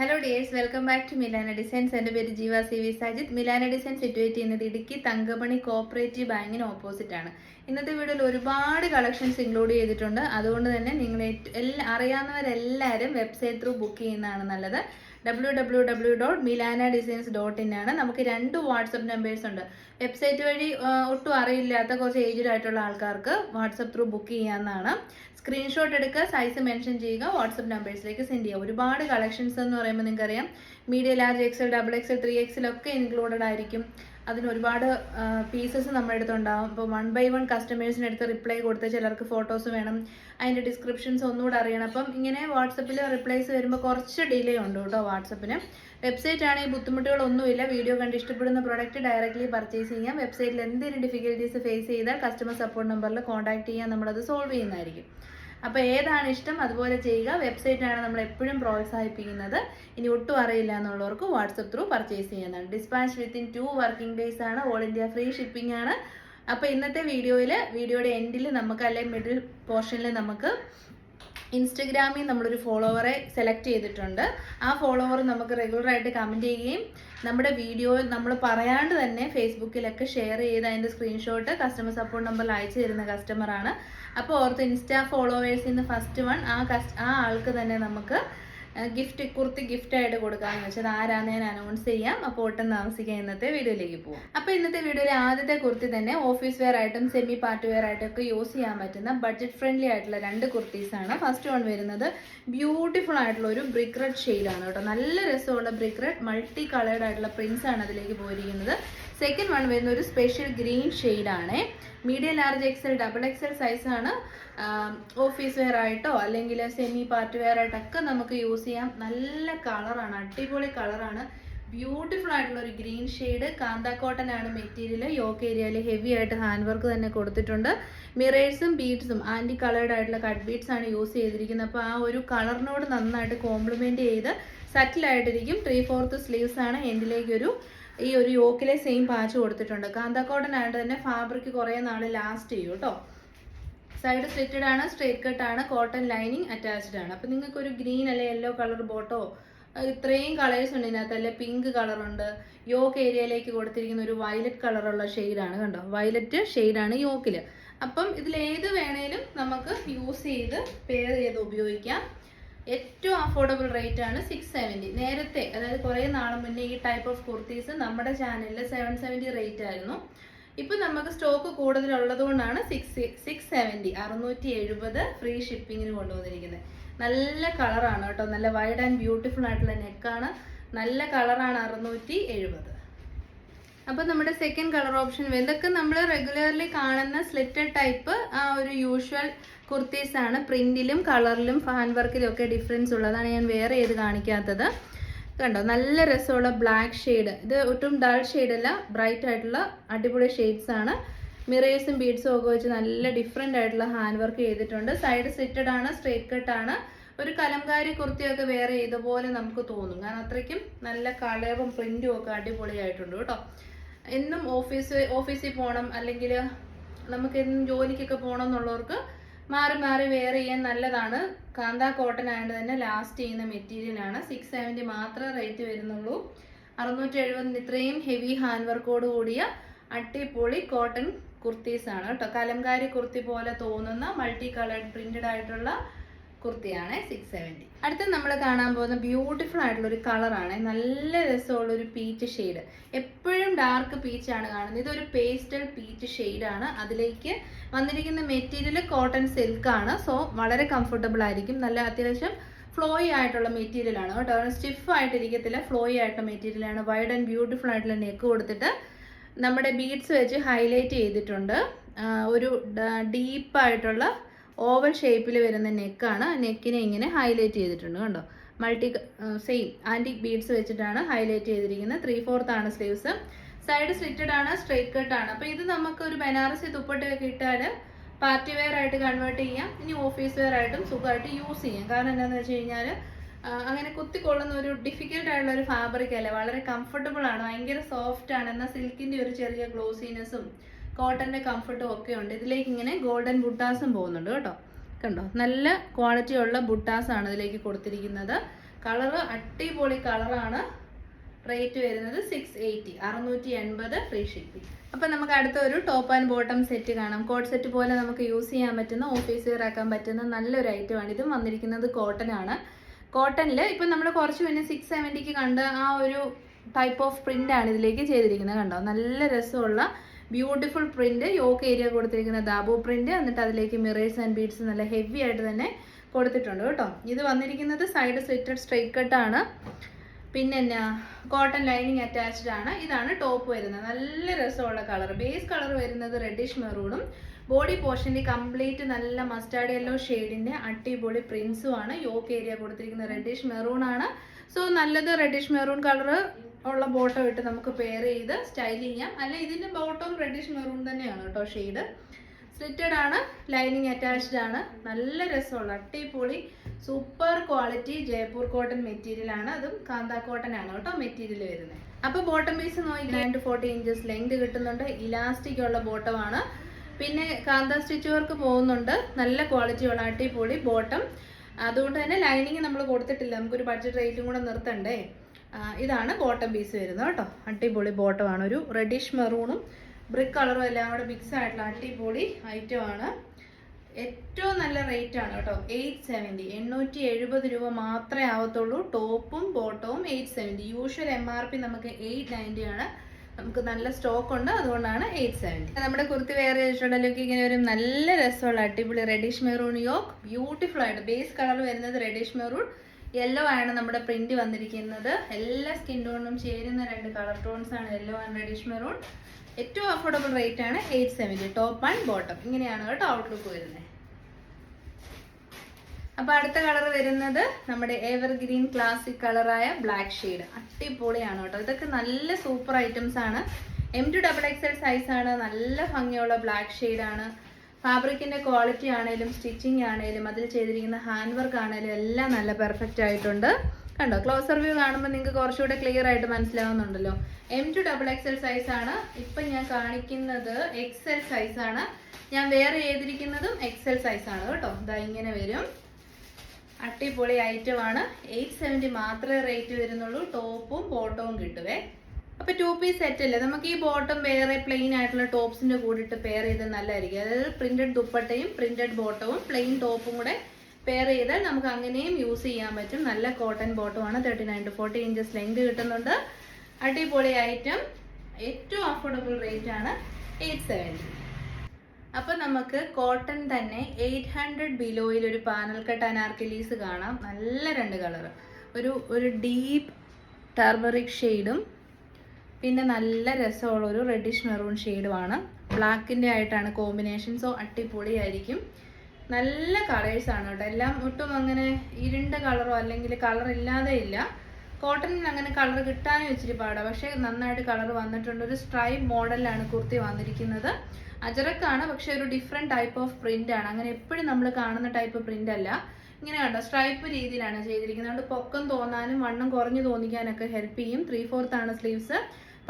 Hello dears welcome back to Milana designs എന്റെ പേര് Jeeva C V Sajith. Milana design situate ചെയ്യുന്നത് Idukki Thankamani cooperative ബാങ്കിന് opposite ആണ്. ഇന്നത്തെ വീഡിയോയിൽ ഒരുപാട് കളക്ഷൻസ് ഇൻക്ലൂഡ് ചെയ്തിട്ടുണ്ട്. അതുകൊണ്ട് തന്നെ നിങ്ങൾ എല്ലാ അറിയാവുന്നവരെല്ലാവരും വെബ്സൈറ്റ് ത്രൂ ബുക്ക് ചെയ്യുന്നതാണ് നല്ലത്. W W W dot Milana designs dot in ആണ്. നമുക്ക് രണ്ട് വാട്സപ്പ് നമ്പേഴ്സ് ഉണ്ട്. വെബ്സൈറ്റ് വഴി ഒട്ടും അറിയില്ലാത്ത കുറച്ച് ഏജ്ഡ് ആയിട്ടുള്ള ആൾക്കാർക്ക് വാട്സപ്പ് ത്രൂ ബുക്ക് ചെയ്യാവുന്നതാണ്. സ്ക്രീൻഷോട്ട് എടുക്കുക സൈസ് മെൻഷൻ ചെയ്യുക വാട്സപ്പ് നമ്പേഴ്സിലേക്ക് സെൻഡ് ചെയ്യുക. ഒരുപാട് കളക്ഷൻസ് എന്ന് പറയുമ്പോൾ നിങ്ങൾക്കറിയാം. Medium large XL double XL three XL ഒക്കെ ഇൻക്ലൂഡഡ് ആയിരിക്കും. അതിന് ഒരുപാട് പീസസ് നമ്മുടെ അടുത്തുണ്ടാവും. അപ്പോൾ വൺ ബൈ വൺ കസ്റ്റമേഴ്സിന് അടുത്ത് റിപ്ലൈ കൊടുത്ത് ചിലർക്ക് ഫോട്ടോസ് വേണം അതിന്റെ ഡിസ്ക്രിപ്ഷൻസ് ഒന്നുകൂടെ അറിയണം. അപ്പം ഇങ്ങനെ വാട്സപ്പിൽ റിപ്ലൈസ് വരുമ്പോൾ കുറച്ച് ഡിലേ ഉണ്ട് കേട്ടോ വാട്സപ്പിന് വെബ്സൈറ്റ് ആണെങ്കിൽ ബുദ്ധിമുട്ടുകളൊന്നുമില്ല. വീഡിയോ കണ്ട് ഇഷ്ടപ്പെടുന്ന പ്രോഡക്റ്റ് ഡയറക്റ്റ്ലി പർച്ചേസ് ചെയ്യാം. വെബ്സൈറ്റിൽ എന്തെങ്കിലും ഡിഫിക്കൽറ്റീസ് ഫേസ് ചെയ്താൽ കസ്റ്റമർ സപ്പോർട്ട് നമ്പറിൽ കോൺടാക്ട് ചെയ്യാൻ നമ്മളത് സോൾവ് ചെയ്യുന്നതായിരിക്കും. അപ്പോൾ ഏതാണ് ഇഷ്ടം അതുപോലെ ചെയ്യുക. വെബ്സൈറ്റാണ് നമ്മൾ എപ്പോഴും പ്രോത്സാഹിപ്പിക്കുന്നത്. ഇനി ഒട്ടും അറിയില്ല എന്നുള്ളവർക്ക് വാട്സപ്പ് ത്രൂ പർച്ചേസ് ചെയ്യുന്നതാണ്. Dispatch within two working days ആണ്. ഓൾ ഇന്ത്യ ഫ്രീ ഷിപ്പിംഗ് ആണ്. അപ്പോൾ ഇന്നത്തെ വീഡിയോയിൽ വീഡിയോയുടെ എൻഡിൽ നമുക്ക് അല്ലെങ്കിൽ മിഡിൽ പോർഷനിൽ നമുക്ക് ഇൻസ്റ്റഗ്രാമിൽ നമ്മളൊരു ഫോളോവറെ സെലക്ട് ചെയ്തിട്ടുണ്ട്. ആ ഫോളോവർ നമുക്ക് റെഗുലറായിട്ട് കമന്റ് ചെയ്യുകയും നമ്മുടെ വീഡിയോ നമ്മൾ പറയാണ്ട് തന്നെ ഫേസ്ബുക്കിലൊക്കെ ഷെയർ ചെയ്ത് അതിന്റെ സ്ക്രീൻഷോട്ട് കസ്റ്റമർ സപ്പോർട്ട് നമ്പറിൽ അയച്ചു തരുന്ന കസ്റ്റമറാണ് അപ്പോൾ ഓർത്ത് ഇൻസ്റ്റാ ഫോളോവേഴ്സിൽ നിന്ന് ഫസ്റ്റ് വൺ ആ കസ്റ്റ് ആ ആൾക്ക് തന്നെ നമുക്ക് ഗിഫ്റ്റ് കുർത്തി ഗിഫ്റ്റ് ആയിട്ട് കൊടുക്കാമെന്ന് വെച്ചാൽ ആരാന്ന് ഞാൻ അനൗൺസ് ചെയ്യാം. അപ്പോൾ ഒട്ടും താമസിക്കാൻ ഇന്നത്തെ വീഡിയോയിലേക്ക് പോകും അപ്പോൾ ഇന്നത്തെ വീഡിയോയിലെ ആദ്യത്തെ കുർത്തി തന്നെ ഓഫീസ് വെയർ ആയിട്ടും സെമി പാർട്ട് വെയർ ആയിട്ടും ഒക്കെ യൂസ് ചെയ്യാൻ പറ്റുന്ന ബഡ്ജറ്റ് ഫ്രണ്ട്ലി ആയിട്ടുള്ള രണ്ട് കുർത്തീസ് ആണ്. ഫസ്റ്റ് വൺ വരുന്നത് ബ്യൂട്ടിഫുൾ ആയിട്ടുള്ള ഒരു ബ്രിക്ക് റെഡ് ആണ് കേട്ടോ. നല്ല രസമുള്ള ബ്രിക്ക് റെഡ് മൾട്ടി കളേർഡ് ആയിട്ടുള്ള പ്രിന്റ്സ് ആണ് അതിലേക്ക് പോയിരിക്കുന്നത്. സെക്കൻഡ് വൺ വരുന്ന ഒരു സ്പെഷ്യൽ ഗ്രീൻ ആണ്. Medium large XL double XL സൈസാണ് ഓഫീസ് വെയർ ആയിട്ടോ അല്ലെങ്കിൽ സെമി പാർട്ട് വെയർ ആയിട്ടൊക്കെ നമുക്ക് യൂസ് ചെയ്യാം. നല്ല കളറാണ് അടിപൊളി കളറാണ് ബ്യൂട്ടിഫുൾ ആയിട്ടുള്ള ഒരു ഗ്രീൻ ഷെയ്ഡ് കാന്ത കോട്ടൺ ആണ് മെറ്റീരിയൽ യോക്ക് ഏരിയയിൽ ഹെവി ആയിട്ട് ഹാൻഡ് വർക്ക് തന്നെ കൊടുത്തിട്ടുണ്ട്. മിറേഴ്സും ബീഡ്സും ആന്റി കളേർഡ് ആയിട്ടുള്ള കട്ട് ബീഡ്സ് ആണ് യൂസ് ചെയ്തിരിക്കുന്നത്. അപ്പോൾ ആ ഒരു കളറിനോട് നന്നായിട്ട് കോംപ്ലിമെന്റ് ചെയ്ത് സെറ്റിൽ ആയിട്ടിരിക്കും. ത്രീ ഫോർത്ത് സ്ലീവ്സ് ആണ് എൻഡിലേക്ക് ഒരു ഈ ഒരു യോക്കിലെ സെയിം പാച്ച് കൊടുത്തിട്ടുണ്ട്. കാന്ത കോട്ടൺ ആയിട്ട് തന്നെ ഫാബ്രിക് കുറേ നാൾ ലാസ്റ്റ് ചെയ്യും കേട്ടോ സൈഡ് സ്ലിറ്റഡ് ആണ് സ്ട്രേറ്റ് കട്ട് ആണ് കോട്ടൺ ലൈനിങ് അറ്റാച്ച്ഡ് ആണ്. അപ്പം നിങ്ങൾക്ക് ഒരു ഗ്രീൻ അല്ലെ യെല്ലോ കളർ ബോട്ടോ ഇത്രയും കളേഴ്സ് ഉണ്ട് ഇതിനകത്ത്. അല്ലെ പിങ്ക് ഉണ്ട്. യോക്ക് ഏരിയയിലേക്ക് കൊടുത്തിരിക്കുന്ന ഒരു വയലറ്റ് കളറുള്ള ഷെയ്ഡാണ് കണ്ടോ? വയലറ്റ് ഷെയ്ഡാണ് യോക്കിൽ അപ്പം ഇതിൽ ഏത് വേണേലും നമുക്ക് യൂസ് ചെയ്ത് പെയർ ചെയ്ത് ഉപയോഗിക്കാം. ഏറ്റവും അഫോർഡബിൾ റേറ്റ് ആണ് സിക്സ് സെവന്റി നേരത്തെ അതായത് കുറേ നാൾ മുന്നേ ഈ ടൈപ്പ് ഓഫ് കുർത്തീസ് നമ്മുടെ ചാനലിൽ സെവൻ സെവന്റി റേറ്റ് ആയിരുന്നു. ഇപ്പം നമുക്ക് സ്റ്റോക്ക് കൂടുതലുള്ളത് കൊണ്ടാണ് സിക്സ് സിക്സ് സെവന്റി അറുന്നൂറ്റി എഴുപത് ഫ്രീ ഷിപ്പിങ്ങിന് കൊണ്ടുവന്നിരിക്കുന്നത്. നല്ല കളറാണ് കേട്ടോ. നല്ല വൈഡ് ആൻഡ് ബ്യൂട്ടിഫുൾ ആയിട്ടുള്ള നെക്കാണ് നല്ല കളറാണ് അറുന്നൂറ്റി എഴുപത് അപ്പോൾ നമ്മുടെ സെക്കൻഡ് കളർ ഓപ്ഷൻ ഇതൊക്കെ നമ്മൾ റെഗുലർലി കാണുന്ന സ്ലിറ്റഡ് ടൈപ്പ് ആ ഒരു യൂഷ്വൽ കുർത്തീസ് ആണ്. പ്രിന്റിലും കളറിലും ഫാൻ വർക്കിലും ഒക്കെ ഡിഫറൻസ് ഉള്ളതാണ് ഞാൻ വേറെ ഏത് കാണിക്കാത്തത്. കണ്ടോ? നല്ല രസമുള്ള ബ്ലാക്ക് ഷെയ്ഡ് ഇത് ഒട്ടും ഡൾ ഷെയ്ഡ് അല്ല ബ്രൈറ്റ് ആയിട്ടുള്ള അടിപൊളി ഷെയ്ഡ്സ് ആണ്. മിറേഴ്സും ബീഡ്സും ഒക്കെ വെച്ച് നല്ല ഡിഫറെന്റ് ആയിട്ടുള്ള ഹാൻഡ് വർക്ക് ചെയ്തിട്ടുണ്ട്. സൈഡ് സ്ലിറ്റഡ് ആണ് സ്ട്രേറ്റ് കട്ട് ആണ്. ഒരു കലംകാരി കുർത്തിയൊക്കെ വേറെ ഇതുപോലെ നമുക്ക് തോന്നും. കാരണം അത്രയ്ക്കും നല്ല കളറും പ്രിന്റും ഒക്കെ അടിപൊളിയായിട്ടുണ്ട് കേട്ടോ. എന്നും ഓഫീസ് ഓഫീസിൽ പോകണം അല്ലെങ്കിൽ നമുക്ക് എന്നും ജോലിക്കൊക്കെ പോകണം എന്നുള്ളവർക്ക് മാറി മാറി വെയർ ചെയ്യാൻ നല്ലതാണ്. കാന്ത കോട്ടൺ ആയതുകൊണ്ട് തന്നെ ലാസ്റ്റ് ചെയ്യുന്ന മെറ്റീരിയലാണ് സിക്സ് സെവന്റി മാത്രമേ റേറ്റ് വരുന്നുള്ളൂ. അറുന്നൂറ്റി എഴുപതിന് ഇത്രയും ഹെവി ഹാൻഡ് വർക്കോട് കൂടിയ അട്ടിപ്പൊളി കോട്ടൺ ആണ് കേട്ടോ. കലംകാരി കുർത്തി പോലെ തോന്നുന്ന മൾട്ടി കളേർഡ് പ്രിന്റഡ് ആയിട്ടുള്ള കുർത്തിയാണ് സിക്സ് സെവന്റി അടുത്ത നമ്മൾ കാണാൻ പോകുന്ന ബ്യൂട്ടിഫുൾ ആയിട്ടുള്ള ഒരു കളറാണ് നല്ല രസമുള്ള ഒരു പീച്ച് ഷെയ്ഡ് എപ്പോഴും ഡാർക്ക് പീച്ച് ആണ് കാണുന്നത്. ഇതൊരു പേസ്റ്റൽ പീച്ച് ഷെയ്ഡ് ആണ്. അതിലേക്ക് വന്നിരിക്കുന്ന മെറ്റീരിയൽ കോട്ടൺ സിൽക്ക് ആണ്. സോ വളരെ കംഫർട്ടബിൾ ആയിരിക്കും. നല്ല അത്യാവശ്യം ഫ്ലോയി ആയിട്ടുള്ള മെറ്റീരിയൽ ആണ് കേട്ടോ. സ്റ്റിഫ് ആയിട്ടിരിക്കത്തില്ല ഫ്ലോയി ആയിട്ടുള്ള മെറ്റീരിയൽ ആണ്. വൈഡ് ആൻഡ് ബ്യൂട്ടിഫുൾ ആയിട്ടുള്ള നെക്ക് കൊടുത്തിട്ട് നമ്മുടെ ബീഡ്സ് വെച്ച് ഹൈലൈറ്റ് ചെയ്തിട്ടുണ്ട്. ഒരു ഡീപ്പായിട്ടുള്ള ഓവൽ ഷേപ്പിൽ വരുന്ന നെക്കാണ് നെക്കിനെ ഇങ്ങനെ ഹൈലൈറ്റ് ചെയ്തിട്ടുണ്ട് കണ്ടോ? Multi same. ആന്റിക് ബീഡ്സ് വെച്ചിട്ടാണ് ഹൈലൈറ്റ് ചെയ്തിരിക്കുന്നത്. ത്രീ ഫോർത്ത് ആണ് സ്ലീവ്സ്. സൈഡ് സ്ലിറ്റഡ് ആണ് സ്ട്രൈറ്റ് കട്ട് ആണ്. അപ്പോൾ ഇത് നമുക്ക് ഒരു ബനാറസി ദുപ്പട്ടയൊക്കെ ഇട്ടാൽ പാർട്ടി വെയർ ആയിട്ട് കൺവേർട്ട് ചെയ്യാം. ഇനി ഓഫീസ് വെയർ ആയിട്ടും സുഖമായിട്ട് യൂസ് ചെയ്യാം. കാരണം എന്താണെന്ന് വെച്ച് കഴിഞ്ഞാൽ അങ്ങനെ കുത്തിക്കൊള്ളുന്ന ഒരു ഡിഫിക്കൽട്ട് ആയിട്ടുള്ള ഒരു ഫാബ്രിക് അല്ലേ? വളരെ കംഫർട്ടബിൾ ആണ്. ഭയങ്കര സോഫ്റ്റ് ആണ്. എന്നാൽ സിൽക്കിന്റെ ഒരു ചെറിയ ഗ്ലോസിനെസ്സും കോട്ടന്റെ കംഫർട്ടും ഒക്കെ ഉണ്ട്. ഇതിലേക്ക് ഇങ്ങനെ ഗോൾഡൻ ബുട്ടാസും പോകുന്നുണ്ട് കേട്ടോ. കണ്ടോ? നല്ല ക്വാളിറ്റി ഉള്ള ബുട്ടാസ് ആണ് ഇതിലേക്ക് കൊടുത്തിരിക്കുന്നത്. കളറ് അടിപൊളി കളറാണ് റേറ്റ് വരുന്നത് സിക്സ് എയ്റ്റി അറുന്നൂറ്റി എൺപത് ഫ്രീ ഷിപ്പിംഗ് അപ്പം നമുക്ക് അടുത്ത ഒരു ടോപ്പ് ആൻഡ് ബോട്ടം സെറ്റ് കാണാം. കോട്ട് സെറ്റ് പോലെ നമുക്ക് യൂസ് ചെയ്യാൻ പറ്റുന്ന ഓഫീസ് വെയർ ആക്കാൻ പറ്റുന്ന നല്ലൊരു ഐറ്റമാണ് ഇതും വന്നിരിക്കുന്നത് കോട്ടൺ ആണ്. കോട്ടണിൽ ഇപ്പം നമ്മൾ കുറച്ച് മുന്നേ സിക്സ് സെവന്റിക്ക് കണ്ട ആ ഒരു ടൈപ്പ് ഓഫ് പ്രിന്റാണ് ഇതിലേക്ക് ചെയ്തിരിക്കുന്നത്. കണ്ടോ? നല്ല രസമുള്ള ബ്യൂട്ടിഫുൾ പ്രിന്റ് യോക്ക് ഏരിയ കൊടുത്തിരിക്കുന്ന ദാബു പ്രിന്റ്. എന്നിട്ട് അതിലേക്ക് മിറേഴ്സ് ആൻഡ് ബീഡ്സ് നല്ല ഹെവി ആയിട്ട് തന്നെ കൊടുത്തിട്ടുണ്ട് കേട്ടോ. ഇത് വന്നിരിക്കുന്നത് സൈഡ് സ്ലിറ്റഡ് സ്ട്രൈറ്റ് കട്ടാണ് പിന്നെ എന്നാ കോട്ടൺ ലൈനിങ് അറ്റാച്ച്ഡ് ആണ്. ഇതാണ് ടോപ്പ് വരുന്നത്. നല്ല രസമുള്ള കളർ ബേസ് കളർ വരുന്നത് റെഡിഷ് മെറൂണും ബോഡി പോർഷനിൽ കംപ്ലീറ്റ് നല്ല മസ്റ്റാർഡ് യെല്ലോ ഷെയ്ഡിന്റെ അടിപൊളി പ്രിൻസും ആണ്. യോക്ക് ഏരിയ കൊടുത്തിരിക്കുന്ന റെഡിഷ് മെറൂൺ ആണ്. സോ നല്ലത് റെഡിഷ് മെറൂൺ കളർ ഉള്ള ബോട്ടം ഇട്ട് നമുക്ക് പെയർ ചെയ്ത് സ്റ്റൈൽ ചെയ്യാം. അല്ല ഇതിന്റെ ബോട്ടം റെഡിഷ് മെറൂൺ തന്നെയാണ് കേട്ടോ ഷെയ്ഡ് സ്ലിറ്റഡ് ആണ് ലൈനിങ് അറ്റാച്ച്ഡ് ആണ്. നല്ല രസമുള്ള അട്ടിപ്പൊളി super quality Jaipur cotton material ആണ്. അതും കാന്ത കോട്ടൺ ആണ് കേട്ടോ മെറ്റീരിയൽ വരുന്നത് അപ്പോൾ ബോട്ടം പീസ് നോക്കി രണ്ട് ഫോർട്ടി ഇഞ്ചസ് ലെങ്ത് കിട്ടുന്നുണ്ട്. ഇലാസ്റ്റിക് ഉള്ള ബോട്ടമാണ് പിന്നെ കാന്ത സ്റ്റിച്ച് വർക്ക് പോകുന്നുണ്ട്. നല്ല ക്വാളിറ്റി ഉള്ള അട്ടിപ്പൊളി ബോട്ടം അതുകൊണ്ട് തന്നെ ലൈനിങ് നമ്മൾ കൊടുത്തിട്ടില്ല. നമുക്കൊരു ബഡ്ജറ്റ് റേറ്റും കൂടെ നിർത്തണ്ടേ? ഇതാണ് ബോട്ടം പീസ് വരുന്നത് കേട്ടോ. അടിപൊളി ബോട്ടമാണ് ഒരു റെഡിഷ് മെറൂണും ബ്രിക്ക് കളറും എല്ലാം കൂടെ മിക്സ് ആയിട്ടുള്ള അടിപൊളി ഐറ്റം ആണ്. ഏറ്റവും നല്ല റേറ്റ് ആണ് കേട്ടോ. എയ്റ്റ് സെവന്റി എണ്ണൂറ്റി എഴുപത് രൂപ മാത്രമേ ആവത്തുള്ളൂ. ടോപ്പും ബോട്ടവും eight seventy usual M R P നമുക്ക് എയ്റ്റ് നയന്റി ആണ്. നമുക്ക് നല്ല സ്റ്റോക്ക് ഉണ്ട്. അതുകൊണ്ടാണ് എയ്റ്റ് സെവന്റി നമ്മുടെ കുർത്തി വെയർ ചെയ്തിട്ടുള്ള ഇങ്ങനെ ഒരു നല്ല രസമുള്ള അടിപൊളി റെഡിഷ് മെറൂൺ യോക്ക് ബ്യൂട്ടിഫുൾ ആയിട്ട് ബേസ് കളർ വരുന്നത് റെഡിഷ് മെറൂൺ യെല്ലോ ആണ് നമ്മുടെ പ്രിന്റ് വന്നിരിക്കുന്നത്. എല്ലാ സ്കിൻ ടോണിനും ചേരുന്ന രണ്ട് കളർ ടോൺസ് ആണ് യെല്ലോ ആൻഡ് റെഡിഷ് മെറൂൺ ഏറ്റവും അഫോർഡബിൾ റേറ്റ് ആണ് eight seventy top and bottom ഇങ്ങനെയാണ് കേട്ടോ ഔട്ട്ലുക്ക് വരുന്നത് അപ്പൊ അടുത്ത കളർ വരുന്നത് നമ്മുടെ എവർ ഗ്രീൻ ക്ലാസിക് കളറായ ബ്ലാക്ക് ഷെയ്ഡ് അടിപൊളിയാണ് കേട്ടോ. ഇതൊക്കെ നല്ല സൂപ്പർ ഐറ്റംസ് ആണ്. M to double XL size ആണ്. നല്ല ഭംഗിയുള്ള ബ്ലാക്ക് ഷെയ്ഡ് ആണ്. ഫാബ്രിക്കിന്റെ ക്വാളിറ്റി ആണേലും സ്റ്റിച്ചിങ് ആണേലും അതിൽ ചെയ്തിരിക്കുന്ന ഹാൻഡ് വർക്ക് ആണേലും എല്ലാം നല്ല പെർഫെക്റ്റ് ആയിട്ടുണ്ട്. കണ്ടോ ക്ലോസർ വ്യൂ കാണുമ്പോൾ നിങ്ങൾക്ക് കുറച്ചുകൂടെ ക്ലിയർ ആയിട്ട് മനസ്സിലാവുന്നുണ്ടല്ലോ. M to double XL size ആണ്. ഇപ്പം ഞാൻ കാണിക്കുന്നത് എക്സൽ സൈസ് ആണ്. ഞാൻ വേറെ ചെയ്തിരിക്കുന്നതും എക്സൽ സൈസ് ആണ് കേട്ടോ. ഇതാ ഇങ്ങനെ വരും. അടിപൊളി ഐറ്റം ആണ്. എയ്റ്റ് സെവന്റി മാത്രമേ റേറ്റ് വരുന്നുള്ളൂ. ടോപ്പും ബോട്ടവും കിട്ടുവേ. അപ്പൊ ടു പീസ് സെറ്റ് അല്ലേ? നമുക്ക് ഈ ബോട്ടം വേറെ പ്ലെയിൻ ആയിട്ടുള്ള ടോപ്സിന്റെ കൂടിയിട്ട് പെയർ ചെയ്താൽ നല്ലതായിരിക്കും. അതായത് പ്രിന്റഡ് ദുപ്പട്ടയും പ്രിന്റഡ് ബോട്ടവും പ്ലെയിൻ ടോപ്പും കൂടെ പെയർ ചെയ്താൽ നമുക്ക് അങ്ങനെയും യൂസ് ചെയ്യാൻ പറ്റും. നല്ല കോട്ടൺ ബോട്ടം ആണ്. Thirty nine to forty inches length കിട്ടുന്നുണ്ട്. അടിപൊളി ഐറ്റം ഏറ്റവും അഫോർഡബിൾ റേറ്റ് ആണ് എയ്റ്റ് സെവന്റി അപ്പൊ നമുക്ക് കോട്ടൺ തന്നെ എയ്റ്റ് ഹൺഡ്രഡ് ബിലോയിൽ ഒരു പാനൽ കട്ട് അനാർക്കലീസ് കാണാം. നല്ല രണ്ട് കളർ ഒരു ഒരു ഡീപ്പ് ടർമറിക് ഷെയ്ഡും പിന്നെ നല്ല രസമുള്ളൊരു റെഡിഷ് മെറൂൺ ഷെയ്ഡുമാണ് ബ്ലാക്കിന്റെ ആയിട്ടാണ് കോമ്പിനേഷൻ സോ അടിപൊളിയായിരിക്കും. നല്ല കളേഴ്സാണ് കേട്ടോ. എല്ലാം ഒട്ടും അങ്ങനെ ഇരുണ്ട കളറോ അല്ലെങ്കിൽ കളർ ഇല്ലാതെ ഇല്ല. കോട്ടണിൽ അങ്ങനെ കളർ കിട്ടാനും ഇച്ചിരി പാടാണ് പക്ഷേ നന്നായിട്ട് കളർ വന്നിട്ടുണ്ട്. ഒരു സ്ട്രൈപ്പ് മോഡലിലാണ് കുർത്തി വന്നിരിക്കുന്നത്. അജറക്കാണ് പക്ഷേ ഒരു ഡിഫറെന്റ് ടൈപ്പ് ഓഫ് പ്രിന്റ് ആണ്. അങ്ങനെ എപ്പോഴും നമ്മൾ കാണുന്ന ടൈപ്പ് പ്രിന്റ് അല്ല. ഇങ്ങനെ കണ്ടോ? സ്ട്രൈപ്പ് രീതിയിലാണ് ചെയ്തിരിക്കുന്നത്. അതുകൊണ്ട് പൊക്കം തോന്നാനും വണ്ണം കുറഞ്ഞു തോന്നിക്കാനൊക്കെ ഹെൽപ്പ് ചെയ്യും. ത്രീ ഫോർത്ത് ആണ് സ്ലീവ്സ്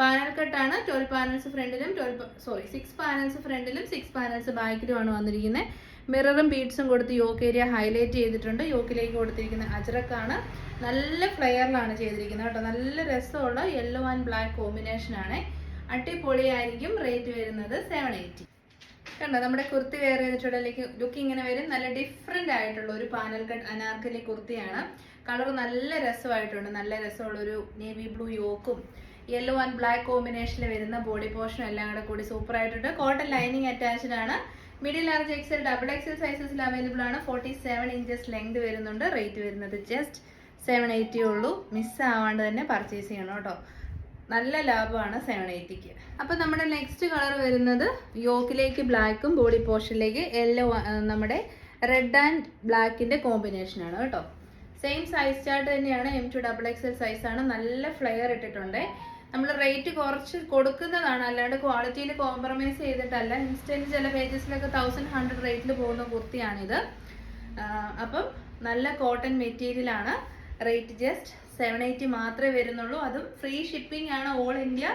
പാനൽ കട്ടാണ് ട്വൽവ് പാനൽസ് ഫ്രണ്ടിലും ട്വൽവ് സോറി സിക്സ് പാനൽസ് ഫ്രണ്ടിലും സിക്സ് പാനൽസ് ബാക്കിലുമാണ് വന്നിരിക്കുന്നത് മിററും ബീഡ്സും കൊടുത്ത് യോക്ക് ഏരിയ ഹൈലൈറ്റ് ചെയ്തിട്ടുണ്ട്. യോക്കിലേക്ക് കൊടുത്തിരിക്കുന്ന അജ്രക്കാണ്. നല്ല ഫ്ലെയറിലാണ് ചെയ്തിരിക്കുന്നത് കേട്ടോ. നല്ല രസമുള്ള യെല്ലോ ആൻഡ് ബ്ലാക്ക് കോമ്പിനേഷൻ ആണ്. അടിപൊളിയായിരിക്കും റേറ്റ് വരുന്നത് സെവൻ എയ്റ്റി കണ്ടോ? നമ്മുടെ കുർത്തി വെയർ ചെയ്തിട്ടുള്ളിലേക്ക് ലുക്ക് ഇങ്ങനെ വരും. നല്ല ഡിഫറെന്റ് ആയിട്ടുള്ള ഒരു പാനൽ കട്ട് അനാർക്കലി കുർത്തിയാണ്. കളർ നല്ല രസമായിട്ടുണ്ട്. നല്ല രസമുള്ളൊരു നേവി ബ്ലൂ യോക്കും യെല്ലോ ആൻഡ് ബ്ലാക്ക് കോമ്പിനേഷനിൽ വരുന്ന ബോഡി പോർഷൻ എല്ലാം കൂടെ കൂടി സൂപ്പർ ആയിട്ടുണ്ട്. കോട്ടൺ ലൈനിങ് അറ്റാച്ച്ഡ് ആണ്. Medium large XL double XL സൈസസിൽ available ആണ്. ഫോർട്ടി സെവൻ ഇഞ്ചസ് ലെങ്ത് വരുന്നുണ്ട്. റേറ്റ് വരുന്നത് ജസ്റ്റ് സെവൻ എയ്റ്റി ഉള്ളൂ. മിസ് ആവാണ്ട് തന്നെ പർച്ചേസ് ചെയ്യണം കേട്ടോ. നല്ല ലാഭമാണ് സെവൻ എയ്റ്റിക്ക് അപ്പോൾ നമ്മുടെ നെക്സ്റ്റ് കളർ വരുന്നത് യോക്കിലേക്ക് ബ്ലാക്കും ബോഡി പോർഷനിലേക്ക് യെല്ലോ നമ്മുടെ റെഡ് ആൻഡ് ബ്ലാക്കിന്റെ കോമ്പിനേഷനാണ് കേട്ടോ. സെയിം സൈസ് ചാർട്ട് തന്നെയാണ്. എം ടു ഡബിൾ എക്സൽ സൈസാണ് നല്ല ഫ്ലെയർ ഇട്ടിട്ടുണ്ട്. നമ്മൾ റേറ്റ് കുറച്ച് കൊടുക്കുന്നതാണ്. അല്ലാണ്ട് ക്വാളിറ്റിയിൽ കോംപ്രമൈസ് ചെയ്തിട്ടല്ല. ഇൻസ്റ്റന്റ് ചില പേജസിലൊക്കെ തൗസൻഡ് ഹൺഡ്രഡ് റേറ്റിൽ പോകുന്ന കുർത്തിയാണിത്. അപ്പം നല്ല കോട്ടൺ മെറ്റീരിയലാണ് റേറ്റ് ജസ്റ്റ് സെവൻ എയ്റ്റി മാത്രമേ വരുന്നുള്ളൂ. അതും ഫ്രീ ഷിപ്പിംഗ് ആണ് ഓൾ ഇന്ത്യ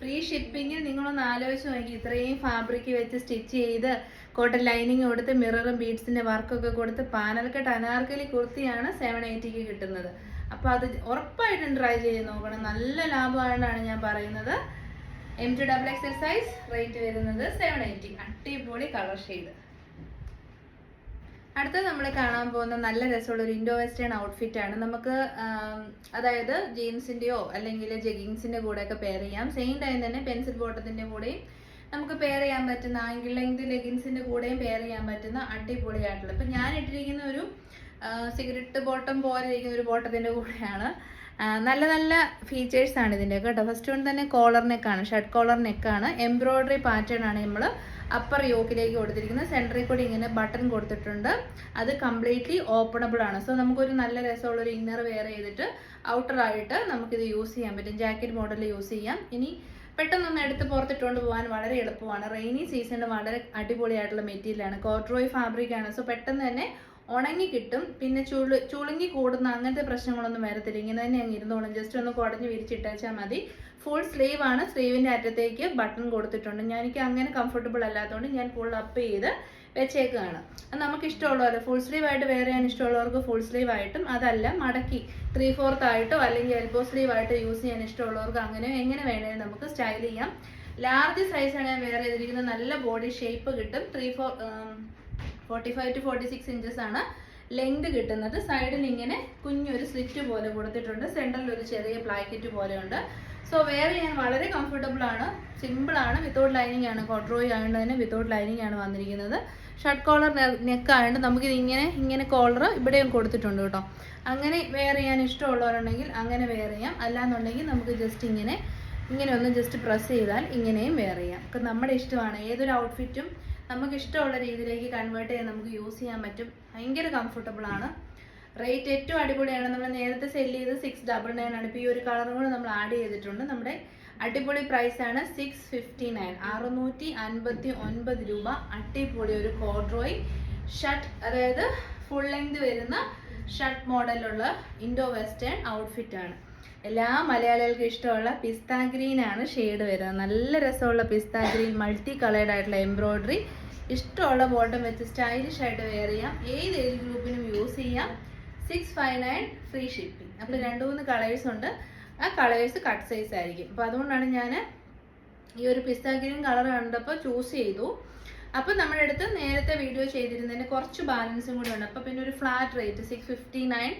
ഫ്രീ ഷിപ്പിങ്ങിൽ നിങ്ങളൊന്ന് ആലോചിച്ച് നോക്കി. ഇത്രയും ഫാബ്രിക് വെച്ച് സ്റ്റിച്ച് ചെയ്ത് കോട്ടൺ ലൈനിങ് കൊടുത്ത് മിററും ബീഡ്സിന്റെ വർക്കൊക്കെ കൊടുത്ത് പാനൽ കട്ട് അനാർക്കലി കുർത്തിയാണ് സെവൻ എയ്റ്റിക്ക് കിട്ടുന്നത്. അപ്പോൾ അത് ഉറപ്പായിട്ടും ട്രൈ ചെയ്ത് നോക്കണം. നല്ല ലാഭമായിട്ടാണ് ഞാൻ പറയുന്നത്. M two double XL size rate വരുന്നത് സെവൻ എയ്റ്റി അടിപൊളി കളർ ഷെയ്ഡ് അടുത്തത് നമ്മൾ കാണാൻ പോകുന്ന നല്ല രസമുള്ള ഒരു ഇൻഡോ വെസ്റ്റേൺ ഔട്ട്ഫിറ്റ് ആണ്. നമുക്ക് അതായത് ജീൻസിന്റെയോ അല്ലെങ്കിൽ ജഗിങ്സിന്റെ കൂടെ ഒക്കെ പെയർ ചെയ്യാം. സെയിം ടൈം തന്നെ പെൻസിൽ ബോട്ടത്തിന്റെ കൂടെയും നമുക്ക് പെയർ ചെയ്യാൻ പറ്റുന്ന ആങ്കിൾ ലെങ്ത് ലെഗിൻസിന്റെ കൂടെയും പെയർ ചെയ്യാൻ പറ്റുന്ന അടിപൊളിയായിട്ടുള്ള. ഇപ്പൊ ഞാൻ ഇട്ടിരിക്കുന്ന ഒരു സിഗരറ്റ് ബോട്ടം പോലെ ഇരിക്കുന്ന ഒരു ബോട്ടത്തിന്റെ കൂടെയാണ്. നല്ല നല്ല ഫീച്ചേഴ്സ് ആണ് ഇതിന്റെ കേട്ടോ. ഫസ്റ്റ് വൺ തന്നെ കോളർ നെക്കാണ് ഷർട്ട് കോളർ നെക്കാണ് എംബ്രോയിഡറി പാറ്റേൺ ആണ് നമ്മൾ അപ്പർ യോക്കിലേക്ക് കൊടുത്തിരിക്കുന്നത്. സെന്ററിൽ കൂടി ഇങ്ങനെ ബട്ടൺ കൊടുത്തിട്ടുണ്ട്. അത് കംപ്ലീറ്റ്ലി ഓപ്പണബിൾ ആണ്. സോ നമുക്കൊരു നല്ല രസമുള്ളൊരു ഇന്നർ വെയർ ചെയ്തിട്ട് ഔട്ടറായിട്ട് നമുക്കിത് യൂസ് ചെയ്യാൻ പറ്റും. ജാക്കറ്റ് മോഡൽ യൂസ് ചെയ്യാം. ഇനി പെട്ടെന്നൊന്ന് എടുത്ത് പുറത്തിട്ടുകൊണ്ട് പോകാൻ വളരെ എളുപ്പമാണ്. റെയിനി സീസണിൽ വളരെ അടിപൊളിയായിട്ടുള്ള മെറ്റീരിയലാണ് കോട്രോയ് ഫാബ്രിക് ആണ്. സോ പെട്ടെന്ന് തന്നെ ഉണങ്ങി കിട്ടും. പിന്നെ ചുളു ചുളുങ്ങി കൂടുന്ന അങ്ങനത്തെ പ്രശ്നങ്ങളൊന്നും വരത്തില്ല. ഇങ്ങനെ തന്നെ അങ്ങ് ഇരുന്നോളും. ജസ്റ്റ് ഒന്ന് കുടഞ്ഞ് വിരിച്ചിട്ടാച്ചാൽ മതി. ഫുൾ സ്ലീവ് ആണ്. സ്ലീവിന്റെ അറ്റത്തേക്ക് ബട്ടൺ കൊടുത്തിട്ടുണ്ട്. ഞാൻ എനിക്ക് അങ്ങനെ കംഫർട്ടബിൾ അല്ലാത്തതുകൊണ്ട് ഞാൻ ഫുൾ അപ്പ് ചെയ്ത് വെച്ചേക്കുകയാണ് അത് നമുക്ക് ഇഷ്ടമുള്ളവരെ ഫുൾ സ്ലീവ് ആയിട്ട് വേറെ ചെയ്യാൻ ഇഷ്ടമുള്ളവർക്ക് ഫുൾ സ്ലീവ് ആയിട്ടും അതല്ല മടക്കി ത്രീ ഫോർത്ത് ആയിട്ടോ അല്ലെങ്കിൽ എൽബോ സ്ലീവ് ആയിട്ട് യൂസ് ചെയ്യാൻ ഇഷ്ടമുള്ളവർക്ക് അങ്ങനെ എങ്ങനെ വേണേലും നമുക്ക് സ്റ്റൈൽ ചെയ്യാം. ലാർജ് സൈസാണ് ഞാൻ വേറെ ചെയ്തിരിക്കുന്നത് നല്ല ബോഡി ഷേപ്പ് കിട്ടും. Three four forty five to forty six inches ആണ് ലെങ്ത് കിട്ടുന്നത്. സൈഡിൽ ഇങ്ങനെ കുഞ്ഞൊരു സ്ലിറ്റ് പോലെ കൊടുത്തിട്ടുണ്ട്. സെന്ററിൽ ഒരു ചെറിയ പ്ലാക്കറ്റ് പോലെയുണ്ട്. സോ വേറെ ചെയ്യാൻ വളരെ കംഫർട്ടബിൾ ആണ്. സിമ്പിൾ ആണ്. വിത്തൗട്ട് ലൈനിങ് ആണ്. കോട്രോയി ആയതുകൊണ്ട് തന്നെ വിത്തൗട്ട് ലൈനിങ് ആണ് വന്നിരിക്കുന്നത്. ഷർട്ട് കോളർ നെക്ക് ആയതുകൊണ്ട് നമുക്കിത് ഇങ്ങനെ ഇങ്ങനെ കോളർ ഇവിടെയും കൊടുത്തിട്ടുണ്ട് കേട്ടോ. അങ്ങനെ വെയർ ചെയ്യാൻ ഇഷ്ടമുള്ളവരുണ്ടെങ്കിൽ അങ്ങനെ വെയർ ചെയ്യാം. അല്ലാന്നുണ്ടെങ്കിൽ നമുക്ക് ജസ്റ്റ് ഇങ്ങനെ ഇങ്ങനെ ഒന്ന് ജസ്റ്റ് പ്രസ് ചെയ്താൽ ഇങ്ങനെയും വെയർ ചെയ്യാം. അപ്പം നമ്മുടെ ഇഷ്ടമാണ്. ഏതൊരു ഔട്ട്ഫിറ്റും നമുക്ക് ഇഷ്ടമുള്ള രീതിയിലേക്ക് കൺവേർട്ട് ചെയ്യാൻ നമുക്ക് യൂസ് ചെയ്യാൻ പറ്റും. ഭയങ്കര കംഫർട്ടബിൾ ആണ്. റേറ്റ് ഏറ്റവും അടിപൊളിയാണ്. നമ്മൾ നേരത്തെ സെൽ ചെയ്ത് സിക്സ് ഡബിൾ നയൻ ആണ്. ഇപ്പോൾ ഈ ഒരു കളറും കൂടെ നമ്മൾ ആഡ് ചെയ്തിട്ടുണ്ട്. നമ്മുടെ അടിപൊളി പ്രൈസ് ആണ് സിക്സ് ഫിഫ്റ്റി നയൻ അറുന്നൂറ്റി അൻപത്തി ഒൻപത് രൂപ. അടിപൊളി ഒരു കോഡ്രോയ് ഷർട്ട് അതായത് ഫുൾ ലെങ്ത് വരുന്ന ഷർട്ട് മോഡലുള്ള ഇൻഡോ വെസ്റ്റേൺ ഔട്ട്ഫിറ്റ് ആണ്. എല്ലാ മലയാളികൾക്കും ഇഷ്ടമുള്ള പിസ്ത ആണ് ഷെയ്ഡ് വരുന്നത്. നല്ല രസമുള്ള പിസ്ത ഗ്രീൻ മൾട്ടി കളേർഡ് ആയിട്ടുള്ള എംബ്രോയിഡറി ഇഷ്ടമുള്ള ബോട്ടം വെച്ച് സ്റ്റൈലിഷ് ആയിട്ട് വെയർ ചെയ്യാം. ഏത് ഏജ് ഗ്രൂപ്പിനും യൂസ് ചെയ്യാം. Six five nine free shipping അപ്പോൾ രണ്ട് മൂന്ന് കളേഴ്സ് ഉണ്ട്. ആ കളേഴ്സ് കട്ട് സൈസ് ആയിരിക്കും. അപ്പോൾ അതുകൊണ്ടാണ് ഞാൻ ഈ ഒരു പിസ്ത ഗ്രീൻ കളർ കണ്ടപ്പോൾ ചൂസ് ചെയ്തു. അപ്പോൾ നമ്മുടെ അടുത്ത് നേരത്തെ വീഡിയോ ചെയ്തിരുന്നതിന് കുറച്ച് ബാലൻസും കൂടെ ഉണ്ട്. അപ്പോൾ പിന്നെ ഒരു flat rate six fifty nine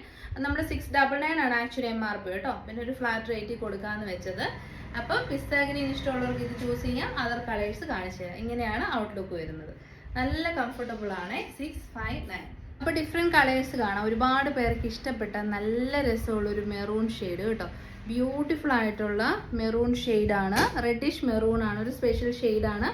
നമ്മൾ സിക്സ് ഡബിൾ നയൻ ആണ് ആക്ച്വലി എം ആർ പി കേട്ടോ. പിന്നെ ഒരു ഫ്ലാറ്റ് റേറ്റിൽ കൊടുക്കാമെന്ന് വെച്ചത്. അപ്പോൾ പിസ്ത ഗ്രീൻ ഇഷ്ടമുള്ളവർക്ക് ഇത് ചൂസ് ചെയ്യാം. അതർ കളേഴ്സ് കാണിച്ചു തരാം. ഇങ്ങനെയാണ് ഔട്ട്ലുക്ക് വരുന്നത്. നല്ല കംഫർട്ടബിൾ ആണ്. സിക്സ് ഫൈവ് നയൻ അപ്പോൾ ഡിഫറെന്റ് കളേഴ്സ് കാണാം. ഒരുപാട് പേർക്ക് ഇഷ്ടപ്പെട്ട നല്ല രസമുള്ള ഒരു മെറൂൺ ഷെയ്ഡ് കേട്ടോ. ബ്യൂട്ടിഫുൾ ആയിട്ടുള്ള മെറൂൺ ആണ്. റെഡിഷ് മെറൂൺ ആണ്. ഒരു സ്പെഷ്യൽ ഷെയ്ഡാണ്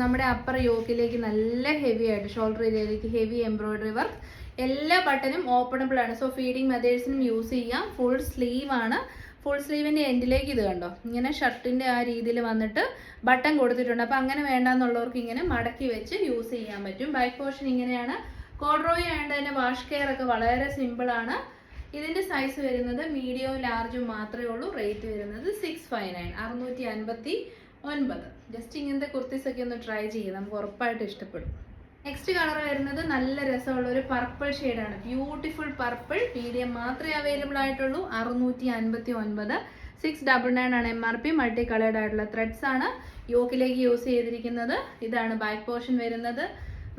നമ്മുടെ അപ്പർ യോക്കിലേക്ക് നല്ല ഹെവി ആയിട്ട് ഷോൾഡർ ഏരിയയിലേക്ക് ഹെവി എംബ്രോയിഡറി വർക്ക് എല്ലാ ബട്ടണും ഓപ്പണബിൾ ആണ്. സോ ഫീഡിങ് മെത്തേഡ്സിനും യൂസ് ചെയ്യാം. ഫുൾ സ്ലീവ് ആണ്. ഫുൾ സ്ലീവിന്റെ എൻഡിലേക്ക് ഇത് കണ്ടോ? ഇങ്ങനെ ഷർട്ടിന്റെ ആ രീതിയിൽ വന്നിട്ട് ബട്ടൺ കൊടുത്തിട്ടുണ്ട്. അപ്പോൾ അങ്ങനെ വേണ്ടാന്നുള്ളവർക്ക് ഇങ്ങനെ മടക്കി വെച്ച് യൂസ് ചെയ്യാൻ പറ്റും. ബാക്ക് പോർഷൻ ഇങ്ങനെയാണ്. കോഡ്രോയി ആയതുകൊണ്ട് തന്നെ വാഷ് കെയർ ഒക്കെ വളരെ സിമ്പിൾ ആണ്. ഇതിന്റെ സൈസ് വരുന്നത് മീഡിയവും ലാർജും മാത്രമേ ഉള്ളൂ. റേറ്റ് വരുന്നത് സിക്സ് ഫൈവ് നയൻ അറുന്നൂറ്റി അൻപത്തി ഒൻപത്. ജസ്റ്റ് ഇങ്ങനത്തെ കുർത്തീസ് ഒക്കെ ഒന്ന് ട്രൈ ചെയ്യും. നമുക്ക് ഉറപ്പായിട്ട് ഇഷ്ടപ്പെടും. നെക്സ്റ്റ് കളർ വരുന്നത് നല്ല രസമുള്ള ഒരു പർപ്പിൾ ആണ്. ബ്യൂട്ടിഫുൾ പർപ്പിൾ മീഡിയം മാത്രമേ അവൈലബിൾ ആയിട്ടുള്ളൂ. അറുന്നൂറ്റി അൻപത്തി ഒൻപത് സിക്സ് ഡബിൾ നയൻ ആണ് M R P multi coloured ആയിട്ടുള്ള ത്രെഡ്സ് ആണ് യോക്കിലേക്ക് യൂസ് ചെയ്തിരിക്കുന്നത്. ഇതാണ് ബാക്ക് പോർഷൻ വരുന്നത്.